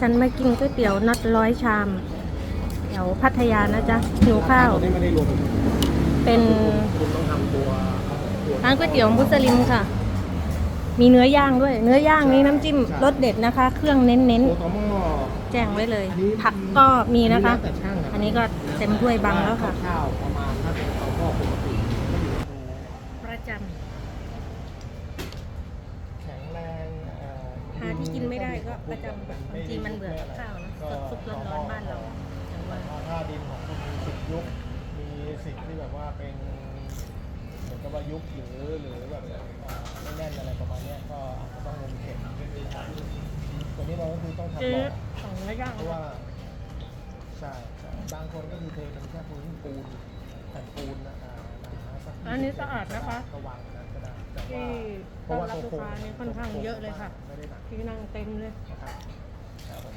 ฉันมากินก๋วยเตี๋ยวนัดร้อยชามแถวพัทยานะจ๊ะหิวข้าวตอนนี้ไม่ได้รวมเป็นคุณต้องทำตัวตัวร้านก๋วยเตี๋ยวมุสลิมค่ะ มีเนื้อย่างด้วย เนื้อย่างนี้น้ำจิ้มรสเด็ดนะคะ เครื่องเน้นตัวต่อหม้อๆแจ้งไว้เลย ผักก็มีนะคะแล้วแต่ช่างะอันนี้ก็เต็มถ้วยบังแล้วค่ะ ข้าวๆประมาณถ้าเป็นเตาหม้อปกติก็อยู่ ประจ แข็งแรงเอ่อำหา ที่กินไม่ได้ก็ประจำบางทีมันเบื่อกับข้าวนะสดซุปร้อนๆบ้านเราอย่างว่าถ้าดินของคุณมีสิบยุค มีสิ่งที่แบบว่าเป็นเหมือนกับว่ายุคหรือหรือแบบไม่แน่นอะไรประมาณเนี้ยก็อาจจะต้องลงเข็มตัวนี้เราก็คือต้องทำเจ๊หล่อของเนื้อย่างเพราะว่าใช่ใช่บางคนก็คือเทเป็นแค่พื้นปูนแผ่นปูนนะอ่าหนาสักอันนี้สะอาดนะคะก็วางนั้นก็ได้ แต่ว่าที่เพต้อราะนว่ารับตัวลูกโครงค้านี่ค่อนข้างเยอะเลยค่ะ ไม่ได้หนัก ที่นั่งเต็มเลย นะครับครับผม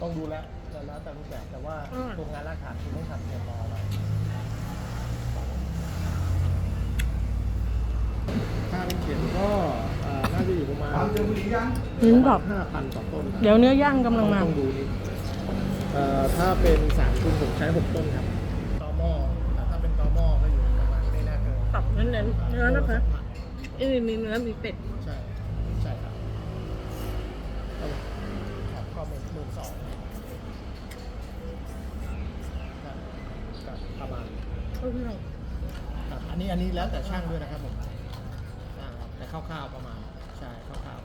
ต้องดูแลแต่แล้วแต่รูปแบบแต่ว่าอืมโรงงานรากฐานคุณต้องทำเตรียมรอไว้ค่าเป็นเขียนก็อ่าน่าจะอยู่ประมาณลิ้นบอก ห้าพันต่อต้นเดี๋ยวเนื้อย่างกำลังมา ต้องดูนี่เอ่อถ้าเป็นสามคุณผมใช้หกต้นครับ น้นๆเนื้อนะคะเอ้ยมีเนื้อมีเป็ดใช่ ใช่ครับเอาครับก็หมื่นหมื่นสองครับครับประมาณเพิ่มหน่อยครับอันนี้อันนี้แล้วแต่ช่างด้วยนะครับผมอ่าแต่คร่าวๆประมาณ ใช่คร่าว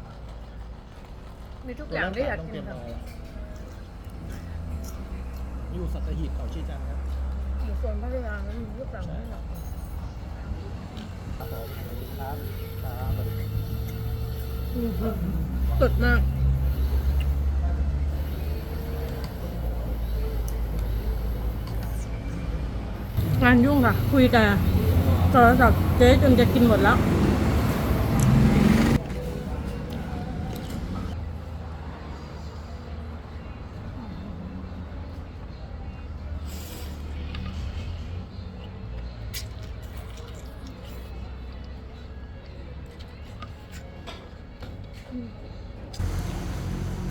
มีทุกๆอย่างที่อยากต้องกิเตรีนยมค่ะรอไว้อยู่สัตหีบเขาชีจันทร์ครับอยู่ส่วนพัทยาแล้วมีทุกอย่างที่อยากกินครับผม สดมสดมาก งานยุ่งค่ะ คุยแต่โทรศัพท์เจ๊จนจะกินหมดแล้ว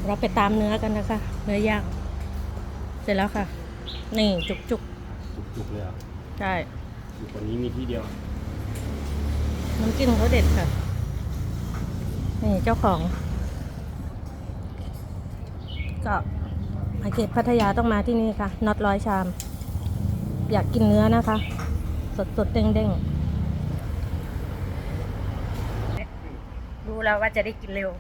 เราไปตามเนื้อกันนะคะ เนื้อย่าง เสร็จแล้วค่ะ นี่จุกจุกจุกๆเลยเหรอะๆใช่ อยู่คนนี้มีที่เดียว น้ำจิ้มเขาเด็ดค่ะ นี่เจ้าของ ก็มาเขตพัทยาต้องมาที่นี่ค่ะน็อตร้อยชาม อยากกินเนื้อนะคะ สดสดๆเด้งเด้งๆ แล้วว่าจะได้กินเร็ว